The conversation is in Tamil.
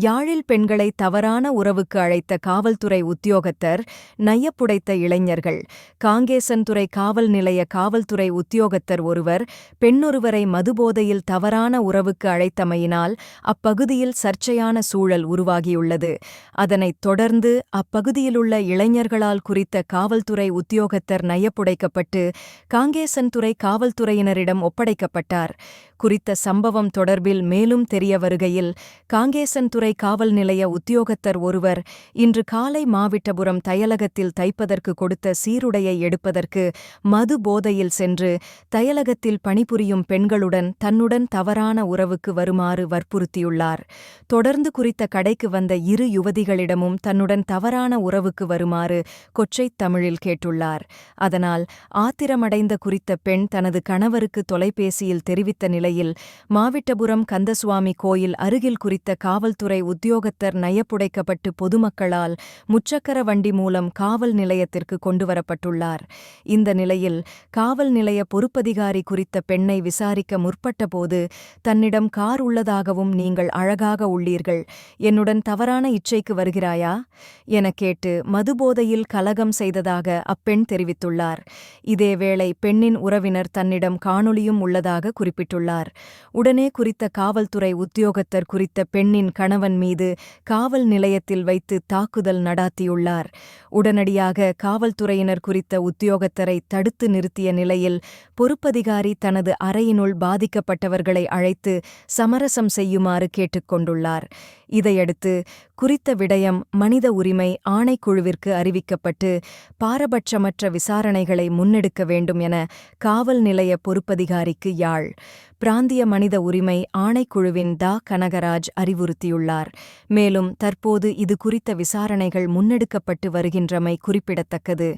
யாழில் பெண்களை தவறான உறவுக்கு அழைத்த காவல்துறை உத்தியோகத்தர் நையப்புடைத்த இளைஞர்கள். காங்கேசன்துறை காவல் நிலைய காவல்துறை உத்தியோகத்தர் ஒருவர் பெண்ணொருவரை மதுபோதையில் தவறான உறவுக்கு அழைத்தமையினால் அப்பகுதியில் சர்ச்சையான சூழல் உருவாகியுள்ளது. அதனைத் தொடர்ந்து அப்பகுதியிலுள்ள இளைஞர்களால் குறித்த காவல்துறை உத்தியோகத்தர் நையப்புடைக்கப்பட்டு காங்கேசன்துறை காவல்துறையினரிடம் ஒப்படைக்கப்பட்டார். குறித்த சம்பவம் தொடர்பில் மேலும் தெரிய வருகையில் காங்கேசன்துறை காவல் நிலைய உத்தியோகத்தர் ஒருவர் இன்று காலை மாவிட்டபுரம் தயலகத்தில் தைப்பதற்கு கொடுத்த சீருடையை எடுப்பதற்கு மது போதையில் சென்று தயலகத்தில் பணிபுரியும் பெண்களுடன் தன்னுடன் தவறான உறவுக்கு வருமாறு வற்புறுத்தியுள்ளார். தொடர்ந்து குறித்த கடைக்கு வந்த இரு யுவதிகளிடமும் தன்னுடன் தவறான உறவுக்கு வருமாறு கொச்சைத் தமிழில் கேட்டுள்ளார். அதனால் ஆத்திரமடைந்த குறித்த பெண் தனது கணவருக்கு தொலைபேசியில் தெரிவித்த நிலையில் மாவிட்டபுரம் கந்தசுவாமி கோயில் அருகில் குறித்த காவல்துறை காவல்துறை உத்தியோகத்தர் நயப்புடைக்கப்பட்டு பொதுமக்களால் முச்சக்கர வண்டி மூலம் காவல் நிலையத்திற்கு கொண்டுவரப்பட்டுள்ளார். இந்த நிலையில் காவல் நிலைய பொறுப்பதிகாரி குறித்த பெண்ணை விசாரிக்க முற்பட்டபோது தன்னிடம் கார் உள்ளதாகவும் நீங்கள் அழகாக உள்ளீர்கள். என்னுடன் தவறான இச்சைக்கு வருகிறாயா எனக் கேட்டு மதுபோதையில் கலகம் செய்ததாக அப்பெண் தெரிவித்துள்ளார். இதேவேளை பெண்ணின் உறவினர் தன்னிடம் காணொளியும் உள்ளதாக குறிப்பிட்டுள்ளார். உடனே குறித்த காவல்துறை உத்தியோகத்தர் குறித்த பெண்ணின் கணவன் மீது காவல் நிலையத்தில் வைத்து தாக்குதல் நடாத்தியுள்ளார். உடனடியாக காவல்துறையினர் குறித்த உத்தியோகத்தரை தடுத்து நிறுத்திய நிலையில் பொறுப்பதிகாரி தனது அறையினுள் பாதிக்கப்பட்டவர்களை அழைத்து சமரசம் செய்யுமாறு கேட்டுக்கொண்டுள்ளார். இதையடுத்து குறித்த விடயம் மனித உரிமை ஆணைக்குழுவிற்கு அறிவிக்கப்பட்டு பாரபட்சமற்ற விசாரணைகளை முன்னெடுக்க வேண்டும் என காவல் நிலைய பொறுப்பதிகாரிக்கு யாழ் பிராந்திய மனித உரிமை ஆணைக்குழுவின் தா. கனகராஜ் அறிவுறுத்தியுள்ளார். மேலும் தற்போது இது குறித்த விசாரணைகள் முன்னெடுக்கப்பட்டு வருகின்றமை குறிப்பிடத்தக்கது.